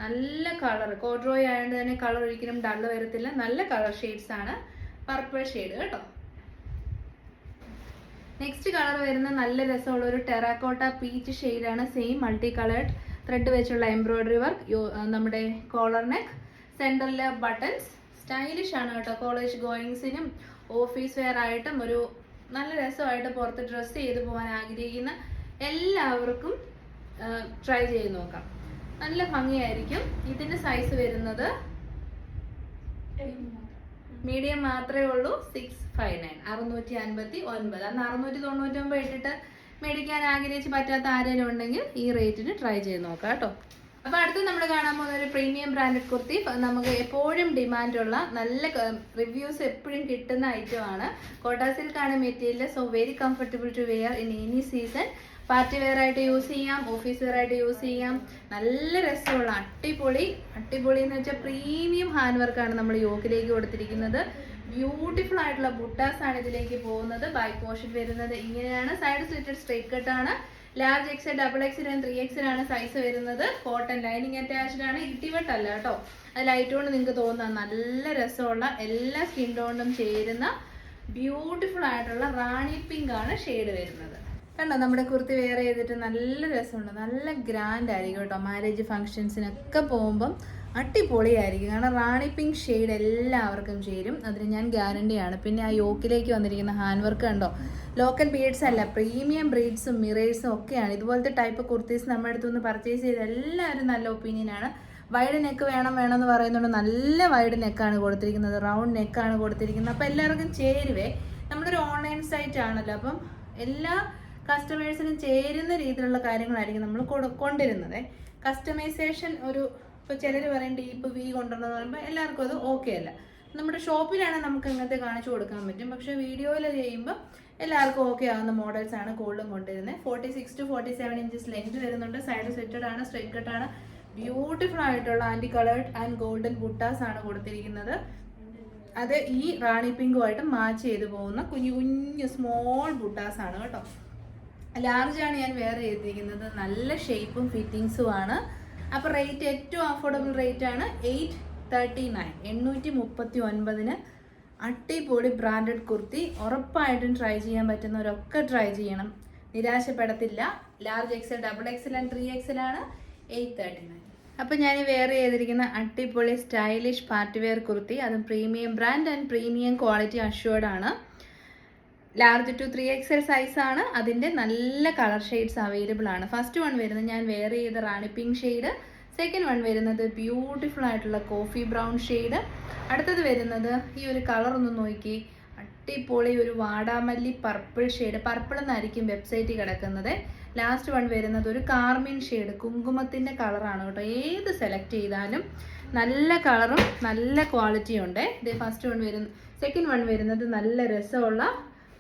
നല്ല കളർ കോഡ്രോയ് ആയതുകൊണ്ട് തന്നെ കളർ ഒരിക്കലും ഡള്ള് വരത്തില്ല. നല്ല കളർ ഷെയ്ഡ്സ് ആണ് പർപ്പിൾ ഷെയ്ഡ് കേട്ടോ. നെക്സ്റ്റ് കളർ വരുന്ന നല്ല രസമുള്ള ഒരു ടെറാക്കോട്ട പീച്ച് ആണ്. സെയിം മൾട്ടി കളേർഡ് ത്രെഡ് വെച്ചുള്ള എംബ്രോയ്ഡറി വർക്ക് നമ്മുടെ കോളർ നെക്ക് സെന്ററിലെ ബട്ടൺസ് സ്റ്റൈലിഷ് ആണ് കേട്ടോ. കോളേജ് ഗോയിങ്സിനും ഓഫീസ് വെയർ ആയിട്ടും ഒരു നല്ല രസമായിട്ട് പുറത്ത് ഡ്രസ്സ് ചെയ്ത് പോകാൻ ആഗ്രഹിക്കുന്ന എല്ലാവർക്കും ട്രൈ ചെയ്ത് നോക്കാം. നല്ല ഭംഗിയായിരിക്കും. ഇതിന്റെ സൈസ് വരുന്നത് മീഡിയം മാത്രമേ ഉള്ളൂ. സിക്സ് ഫൈവ് നയൻ അറുന്നൂറ്റി അൻപത്തി ഒൻപത്. അന്ന് അറുന്നൂറ്റി തൊണ്ണൂറ്റി ഒമ്പത് ഇട്ടിട്ട് മേടിക്കാൻ ആഗ്രഹിച്ച് പറ്റാത്ത ആരെങ്കിലും ഉണ്ടെങ്കിൽ ഈ റേറ്റിന് ട്രൈ ചെയ്ത് നോക്കാം കേട്ടോ. അപ്പൊ അടുത്ത് നമ്മൾ കാണാൻ പോകുന്ന ഒരു പ്രീമിയം ബ്രാൻഡഡ് കുർത്തി. നമുക്ക് എപ്പോഴും ഡിമാൻഡുള്ള നല്ല റിവ്യൂസ് എപ്പോഴും കിട്ടുന്ന ഐറ്റം ആണ്. Kota സിൽക്കാണ് material so very comfortable to wear in any season party wear ആയിട്ട് യൂസ് ചെയ്യാം ഓഫീസ് വെയർ ആയിട്ട് യൂസ് ചെയ്യാം. നല്ല രസമുള്ള അടിപൊളി അടിപൊളി എന്ന് വെച്ചാൽ പ്രീമിയം ഹാൻഡ് വർക്കാണ് നമ്മൾ യോക്കിലേക്ക് കൊടുത്തിരിക്കുന്നത്. ബ്യൂട്ടിഫുൾ ആയിട്ടുള്ള ബുട്ടാസ് ആണ് ഇതിലേക്ക് പോകുന്നത്. ബാക്ക് പോർഷൻ വരുന്നത് ഇങ്ങനെയാണ്. സൈഡ് സ്ലിറ്റഡ് സ്ട്രേറ്റ് കട്ട് ആണ്. Large X double X and three ആണ് സൈസ് വരുന്നത്. കോട്ടൺ ലൈനിങ് അറ്റാച്ച്ഡ് ആണ്. ഇട്ടിവട്ട് അല്ല കേട്ടോ. അത് ലൈറ്റ് കൊണ്ട് നിങ്ങൾക്ക് തോന്നുന്ന നല്ല രസമുള്ള എല്ലാ സ്കിൻ ടോണിനും ചേരുന്ന ബ്യൂട്ടിഫുൾ ആയിട്ടുള്ള റാണി പിങ്ക് ആണ് ഷെയ്ഡ് വരുന്നത്. കണ്ടോ? നമ്മുടെ കുർത്തി വെയർ ചെയ്തിട്ട് നല്ല രസമുണ്ട്. നല്ല ഗ്രാൻഡ് ആയിരിക്കും കേട്ടോ. മാരേജ് ഫംഗ്ഷൻസിനൊക്കെ പോകുമ്പം അടിപൊളിയായിരിക്കും. കാരണം റാണി പിങ്ക് ഷെയ്ഡ് എല്ലാവർക്കും ചേരും. അതിന് ഞാൻ ഗ്യാരണ്ടിയാണ് പിന്നെ ആ യോക്കിലേക്ക് വന്നിരിക്കുന്ന ഹാൻഡ് വർക്ക് കണ്ടോ? ലോക്കൽ ബീഡ്സ് അല്ല പ്രീമിയം ബ്രീഡ്സും മിറേഴ്സും ഒക്കെയാണ്. ഇതുപോലത്തെ ടൈപ്പ് കുർത്തീസ് നമ്മുടെ അടുത്തുനിന്ന് പർച്ചേസ് ചെയ്ത് എല്ലാവരും നല്ല ഒപ്പീനിയനാണ് വൈഡ് നെക്ക് വേണം വേണം എന്ന് പറയുന്നുണ്ട് നല്ല വൈഡ് നെക്കാണ് കൊടുത്തിരിക്കുന്നത്. റൗണ്ട് നെക്കാണ് കൊടുത്തിരിക്കുന്നത്. അപ്പോൾ എല്ലാവർക്കും ചേരുവേ. നമ്മളൊരു ഓൺലൈൻ സൈറ്റ് ആണല്ലോ. അപ്പം എല്ലാ കസ്റ്റമേഴ്സിനും ചേരുന്ന രീതിയിലുള്ള കാര്യങ്ങളായിരിക്കും നമ്മൾ കൊടുക്കൊണ്ടിരുന്നത് കസ്റ്റമൈസേഷൻ ഒരു ഇപ്പോൾ ചിലർ പറയും ഡീപ്പ് വി കൊണ്ടുവരണമെന്ന് പറയുമ്പോൾ എല്ലാവർക്കും അത് ഓക്കെ അല്ല. നമ്മുടെ ഷോപ്പിലാണ് നമുക്ക് ഇങ്ങനത്തെ കാണിച്ചു കൊടുക്കാൻ പറ്റും. പക്ഷേ വീഡിയോയിൽ ചെയ്യുമ്പോൾ എല്ലാവർക്കും ഓക്കെ ആകുന്ന മോഡൽസ് ആണ് കൂടുതലും കൊണ്ടുവരുന്നത് forty six to forty seven inches length വരുന്നുണ്ട്. സൈഡ് സെറ്റഡ് ആണ് സ്ട്രെയിറ്റ് കട്ട് ആണ്. ബ്യൂട്ടിഫുൾ ആയിട്ടുള്ള ആന്റി കളേർഡ് ആൻഡ് ഗോൾഡൻ ബുട്ടാസ് ആണ് കൊടുത്തിരിക്കുന്നത്. അത് ഈ റാണി പിങ്കുമായിട്ട് മാച്ച് ചെയ്തു പോകുന്ന കുഞ്ഞു കുഞ്ഞു സ്മോൾ ബുട്ടാസ് ആണ് കേട്ടോ. ലാർജ് ആണ് ഞാൻ വേറെ ചെയ്തിരിക്കുന്നത് നല്ല ഷേപ്പും ഫിറ്റിങ്സും ആണ്. അപ്പോൾ റേറ്റ് ഏറ്റവും അഫോർഡബിൾ റേറ്റ് ആണ് എയ്റ്റ് തേർട്ടി നയൻ എണ്ണൂറ്റി മുപ്പത്തി ഒൻപതിന് അടിപൊളി ബ്രാൻഡഡ് കുർത്തി. ഉറപ്പായിട്ടും ട്രൈ ചെയ്യാൻ പറ്റുന്നവരൊക്കെ ട്രൈ ചെയ്യണം. നിരാശപ്പെടത്തില്ല. Large XL double XL and three XL ആണ് എയ്റ്റ് തേർട്ടി നയൻ അപ്പം ഞാൻ വേറെ ചെയ്തിരിക്കുന്ന അടിപൊളി സ്റ്റൈലിഷ് പാർട്ടി വെയർ കുർത്തി. അതും premium brand and premium quality assured ആണ്. ലാർജ് ടു ത്രീ എക്സൽ ആണ്. അതിന്റെ നല്ല കളർ ഷെയ്ഡ്സ് അവൈലബിൾ ആണ്. ഫസ്റ്റ് വൺ വരുന്നത് ഞാൻ വെയർ ചെയ്ത rani pink shade second one വരുന്നത് ബ്യൂട്ടിഫുൾ ആയിട്ടുള്ള കോഫി ബ്രൗൺ ഷെയ്ഡ് അടുത്തത് വരുന്നത് ഈ ഒരു കളർ ഒന്ന് നോക്കി. അടിപൊളി ഒരു വാടാമല്ലി പർപ്പിൾ ഷെയ്ഡ് പർപ്പിൾ എന്നായിരിക്കും വെബ്സൈറ്റിൽ കിടക്കുന്നത്. ലാസ്റ്റ് വൺ വരുന്നത് ഒരു കാർമിൻ ഷെയ്ഡ് കുങ്കുമത്തിന്റെ കളറാണ് കേട്ടോ. ഏത് സെലക്ട് ചെയ്താലും നല്ല കളറും നല്ല ക്വാളിറ്റിയും ഉണ്ട്. ഇത് ഫസ്റ്റ് വൺ വരുന്ന സെക്കൻഡ് വൺ വരുന്നത് നല്ല രസമുള്ള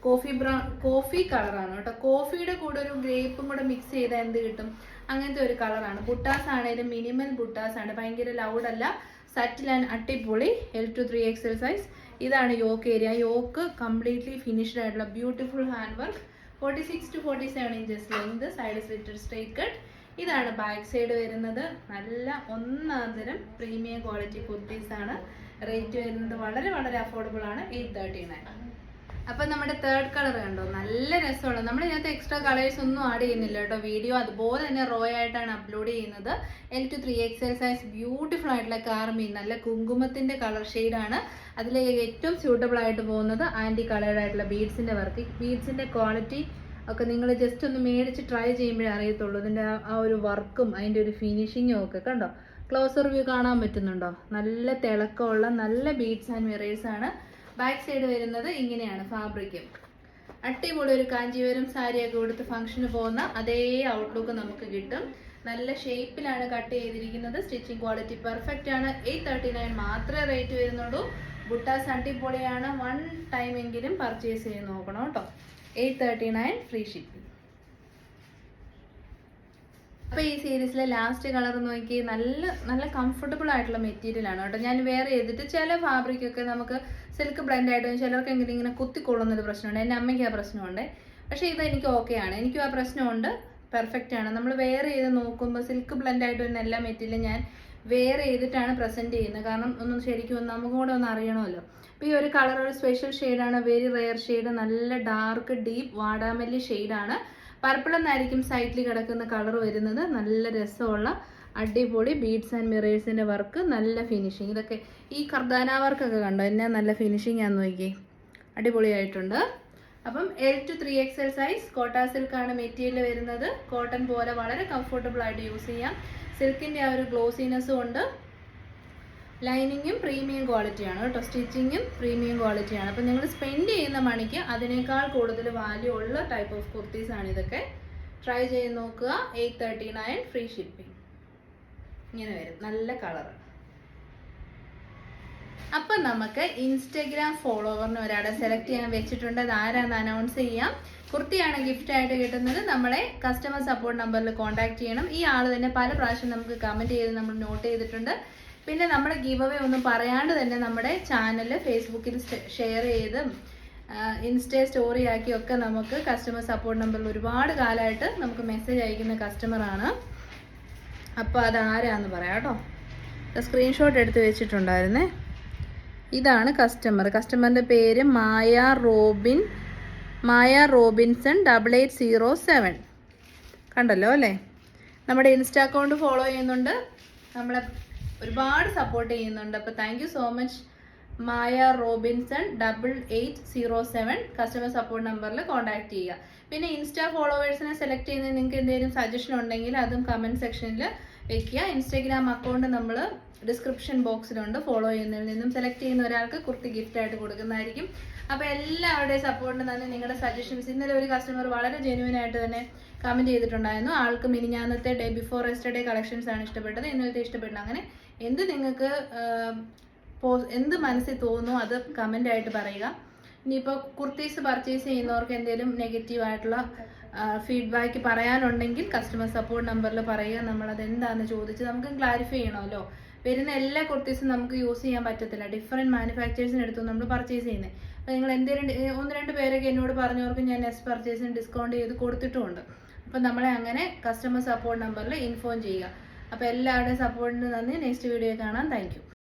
കോഫി ബ്രൗൺ കോഫി കളറാണ് കേട്ടോ. കോഫിയുടെ കൂടെ ഒരു ഗ്രേപ്പും കൂടെ മിക്സ് ചെയ്താൽ എന്ത് കിട്ടും? അങ്ങനത്തെ ഒരു കളറാണ്. ബുട്ടാസ് ആണെങ്കിലും മിനിമൽ ബുട്ടാസ് ആണ്. ഭയങ്കര ലൗഡ് അല്ല. Subtle and അട്ടിപ്പൊളി L to three XL sizes ഇതാണ് yoke area yoke completely finished ആയിട്ടുള്ള beautiful hand work forty six to forty seven inches length side slitted straight cut ഇതാണ് ബാക്ക് സൈഡ് വരുന്നത്. നല്ല ഒന്നാന്തരം പ്രീമിയം ക്വാളിറ്റി കുർത്തീസ് ആണ് rate വരുന്നത് വളരെ വളരെ അഫോർഡബിൾ ആണ്. എയ്റ്റ് തേർട്ടി നയൻ അപ്പം നമ്മുടെ തേർഡ് കളർ കണ്ടോ? നല്ല രസമുള്ള. നമ്മൾ ഇതിനകത്ത് എക്സ്ട്രാ കളേഴ്സ് ഒന്നും ആഡ് ചെയ്യുന്നില്ല കേട്ടോ. വീഡിയോ അതുപോലെ തന്നെ റോ ആയിട്ടാണ് അപ്ലോഡ് ചെയ്യുന്നത്. L to three XL size beautiful ആയിട്ടുള്ള കാർമീൻ നല്ല കുങ്കുമത്തിന്റെ കളർ ആണ്. അതിൽ ഏറ്റവും സ്യൂട്ടബിൾ ആയിട്ട് പോകുന്നത് ആന്റി കളേർഡ് ആയിട്ടുള്ള ബീഡ്സിന്റെ വർക്ക് ബീഡ്സിന്റെ ക്വാളിറ്റി ഒക്കെ നിങ്ങൾ ജസ്റ്റ് ഒന്ന് മേടിച്ച് ട്രൈ ചെയ്യുമ്പോഴേ അറിയത്തുള്ളൂ. ഇതിന്റെ ആ- ആ ഒരു വർക്കും അതിന്റെ ഒരു ഫിനിഷിങ്ങും ഒക്കെ കണ്ടോ? ക്ലോസർ വ്യൂ കാണാൻ പറ്റുന്നുണ്ടോ? നല്ല തിളക്കമുള്ള നല്ല ബീഡ്സ് ആൻഡ് മിറേഴ്സ് ആണ്. ബാക്ക് സൈഡ് വരുന്നത് ഇങ്ങനെയാണ് ഫാബ്രിക്കും അടിപൊളി ഒരു കാഞ്ചീവരം സാരിയൊക്കെ കൊടുത്ത് ഫംഗ്ഷന് പോകുന്ന അതേ ഔട്ട്ലുക്ക് നമുക്ക് കിട്ടും. നല്ല ഷേപ്പിലാണ് കട്ട് ചെയ്തിരിക്കുന്നത്. സ്റ്റിച്ചിങ് ക്വാളിറ്റി പെർഫെക്റ്റ് ആണ്. എയ്റ്റ് തേർട്ടി നയൻ മാത്രമേ റേറ്റ് വരുന്നുള്ളൂ. ബുട്ടാസ് അടിപൊളിയാണ്. വൺ ടൈം എങ്കിലും പർച്ചേസ് ചെയ്ത് നോക്കണം കേട്ടോ. Eight thirty nine free shipping അപ്പോൾ ഈ സീരീസിലെ ലാസ്റ്റ് കളർ നോക്കി നല്ല നല്ല കംഫർട്ടബിൾ ആയിട്ടുള്ള മെറ്റീരിയൽ ആണ് കേട്ടോ. ഞാൻ വേറെ ചെയ്തിട്ട് ചില ഫാബ്രിക് ഒക്കെ നമുക്ക് സിൽക്ക് ബ്ലെൻഡ് ആയിട്ട് ചിലർക്ക് എങ്ങനെ ഇങ്ങനെ കുത്തിക്കൊള്ളുന്ന ഒരു പ്രശ്നമുണ്ട്. എന്റെ അമ്മയ്ക്ക് ആ പ്രശ്നമുണ്ട്. പക്ഷേ ഇത് എനിക്ക് ഓക്കെ ആണ്. എനിക്കും ആ പ്രശ്നമുണ്ട്. പെർഫെക്റ്റ് ആണ്. നമ്മൾ വേറെ ചെയ്ത് നോക്കുമ്പോൾ സിൽക്ക് ബ്ലെൻഡ് ആയിട്ട് വരുന്ന എല്ലാ മെറ്റീരിയലും ഞാൻ വേറെ ചെയ്തിട്ടാണ് പ്രസന്റ് ചെയ്യുന്നത്? കാരണം ഒന്ന് ശരിക്കും നമുക്കും കൂടെ ഒന്ന് അറിയണമല്ലോ. അപ്പോൾ ഈ ഒരു കളർ ഒരു സ്പെഷ്യൽ ഷെയ്ഡാണ് വെരി റെയർ ഷെയ്ഡ് നല്ല ഡാർക്ക് ഡീപ്പ് വാടാമല്ലി ഷെയ്ഡാണ് പർപ്പിൾ എന്നായിരിക്കും സൈഡിൽ കിടക്കുന്ന കളർ വരുന്നത്. നല്ല രസമുള്ള അടിപൊളി ബീഡ്സ് ആൻഡ് മിറേഴ്സിന്റെ വർക്ക് നല്ല ഫിനിഷിങ് ഇതൊക്കെ ഈ കർദാന വർക്കൊക്കെ കണ്ടോ? എന്നെ നല്ല ഫിനിഷിംഗ് ആണെന്ന് നോക്കി അടിപൊളിയായിട്ടുണ്ട്. അപ്പം L to three L size cotton സിൽക്കാണ് material വരുന്നത്. കോട്ടൺ പോലെ വളരെ കംഫർട്ടബിൾ ആയിട്ട് യൂസ് ചെയ്യാം. സിൽക്കിന്റെ ആ ഒരു ഗ്ലോസിനെസ്സും ഉണ്ട്. ലൈനിങ്ങും പ്രീമിയം ക്വാളിറ്റിയാണ് കേട്ടോ. സ്റ്റിച്ചിങ്ങും പ്രീമിയം ക്വാളിറ്റിയാണ് അപ്പം നിങ്ങൾ സ്പെൻഡ് ചെയ്യുന്ന മണിക്ക് അതിനേക്കാൾ കൂടുതൽ വാല്യൂ ഉള്ള ടൈപ്പ് ഓഫ് കുർത്തീസാണ് ഇതൊക്കെ. ട്രൈ ചെയ്ത് നോക്കുക. Eight thirty nine free shipping ഇങ്ങനെ വരും. നല്ല കളർ അപ്പം നമുക്ക് ഇൻസ്റ്റഗ്രാം ഫോളോവറിന് ഒരാളെ സെലക്ട് ചെയ്യാൻ വെച്ചിട്ടുണ്ട്. അത് ആരാന്ന് അനൗൺസ് ചെയ്യാം. കുർത്തിയാണ് ഗിഫ്റ്റ് ആയിട്ട് കിട്ടുന്നത്. നമ്മളെ കസ്റ്റമർ സപ്പോർട്ട് നമ്പറിൽ കോൺടാക്ട് ചെയ്യണം. ഈ ആൾ തന്നെ പല പ്രാവശ്യം നമുക്ക് കമന്റ് ചെയ്ത് നമ്മൾ നോട്ട് ചെയ്തിട്ടുണ്ട്. പിന്നെ നമ്മുടെ ഗീവ് അവേ ഒന്നും പറയാണ്ട് തന്നെ നമ്മുടെ ചാനൽ ഫേസ്ബുക്കിൽ ഷെയർ ചെയ്തും ഇൻസ്റ്റേ സ്റ്റോറി ആക്കിയൊക്കെ നമുക്ക് കസ്റ്റമർ സപ്പോർട്ട് നമ്പറിൽ ഒരുപാട് കാലമായിട്ട് നമുക്ക് മെസ്സേജ് അയക്കുന്ന കസ്റ്റമറാണ് അപ്പോൾ അത് ആരാന്ന് പറയാം കേട്ടോ. സ്ക്രീൻഷോട്ട് എടുത്ത് വെച്ചിട്ടുണ്ടായിരുന്നേ. ഇതാണ് കസ്റ്റമർ കസ്റ്റമറിന്റെ പേര് Maya Robin Maya Robinson double eight zero seven കണ്ടല്ലോ അല്ലേ? നമ്മുടെ ഇൻസ്റ്റാ അക്കൗണ്ട് ഫോളോ ചെയ്യുന്നുണ്ട്. നമ്മളെ ഒരുപാട് സപ്പോർട്ട് ചെയ്യുന്നുണ്ട്. അപ്പോൾ thank so much Maya Robinson double eight zero seven customer support നമ്പറിൽ കോൺടാക്ട് ചെയ്യുക. പിന്നെ ഇൻസ്റ്റാ ഫോളോവേഴ്സിനെ സെലക്ട് ചെയ്യുന്ന നിങ്ങൾക്ക് എന്തെങ്കിലും സജഷൻ ഉണ്ടെങ്കിൽ അതും കമന്റ് സെക്ഷനിൽ വെക്കുക ഇൻസ്റ്റാഗ്രാം അക്കൗണ്ട് നമ്മൾ ഡിസ്ക്രിപ്ഷൻ ബോക്സിലുണ്ട് ഫോളോ ചെയ്യുന്നതിൽ നിന്നും സെലക്ട് ചെയ്യുന്ന ഒരാൾക്ക് കുർത്തി ഗിഫ്റ്റ് ആയിട്ട് കൊടുക്കുന്നതായിരിക്കും. അപ്പോൾ എല്ലാവരുടെയും സപ്പോർട്ടിന് തന്നെ നിങ്ങളുടെ സജഷൻസ് ഇന്നലെ ഒരു കസ്റ്റമർ വളരെ ജെന്യൂൻ ആയിട്ട് തന്നെ കമന്റ് ചെയ്തിട്ടുണ്ടായിരുന്നു. ആൾക്ക് മിനിഞ്ഞാന്നത്തെ ഡേ ബിഫോർ എസ്റ്റർഡേ കളക്ഷൻസ് ആണ് ഇഷ്ടപ്പെട്ടത്. ഇന്നലത്തെ ഇഷ്ടപ്പെട്ടത്. അങ്ങനെ എന്ത് നിങ്ങൾക്ക് എന്ത് മനസ്സിൽ തോന്നുന്നു അത് കമന്റ് ആയിട്ട് പറയുക. ഇനിയിപ്പോൾ കുർത്തീസ് പർച്ചേസ് ചെയ്യുന്നവർക്ക് എന്തെങ്കിലും നെഗറ്റീവ് ആയിട്ടുള്ള ഫീഡ്ബാക്ക് പറയാനുണ്ടെങ്കിൽ കസ്റ്റമർ സപ്പോർട്ട് നമ്പറിൽ പറയുക. നമ്മളത് എന്താണെന്ന് ചോദിച്ച് നമുക്ക് ക്ലാരിഫൈ ചെയ്യണമല്ലോ. വരുന്ന എല്ലാ കുർത്തീസും നമുക്ക് യൂസ് ചെയ്യാൻ പറ്റത്തില്ല. ഡിഫറെന്റ് മാനുഫാക്ചേഴ്സിന് എടുത്തു നമ്മൾ പർച്ചേസ് ചെയ്യുന്നത് അപ്പോൾ നിങ്ങൾ എന്തെങ്കിലും ഒന്ന് രണ്ട് പേരൊക്കെ എന്നോട് പറഞ്ഞവർക്ക് ഞാൻ നെക്സ്റ്റ് പർച്ചേസിന് ഡിസ്കൗണ്ട് ചെയ്ത് കൊടുത്തിട്ടുമുണ്ട്. അപ്പോൾ നമ്മളെ അങ്ങനെ കസ്റ്റമർ സപ്പോർട്ട് നമ്പറിൽ ഇൻഫോം ചെയ്യുക. അപ്പോൾ എല്ലാവരുടെയും സപ്പോർട്ടിന് നന്ദി. നെക്സ്റ്റ് വീഡിയോ കാണാം. താങ്ക്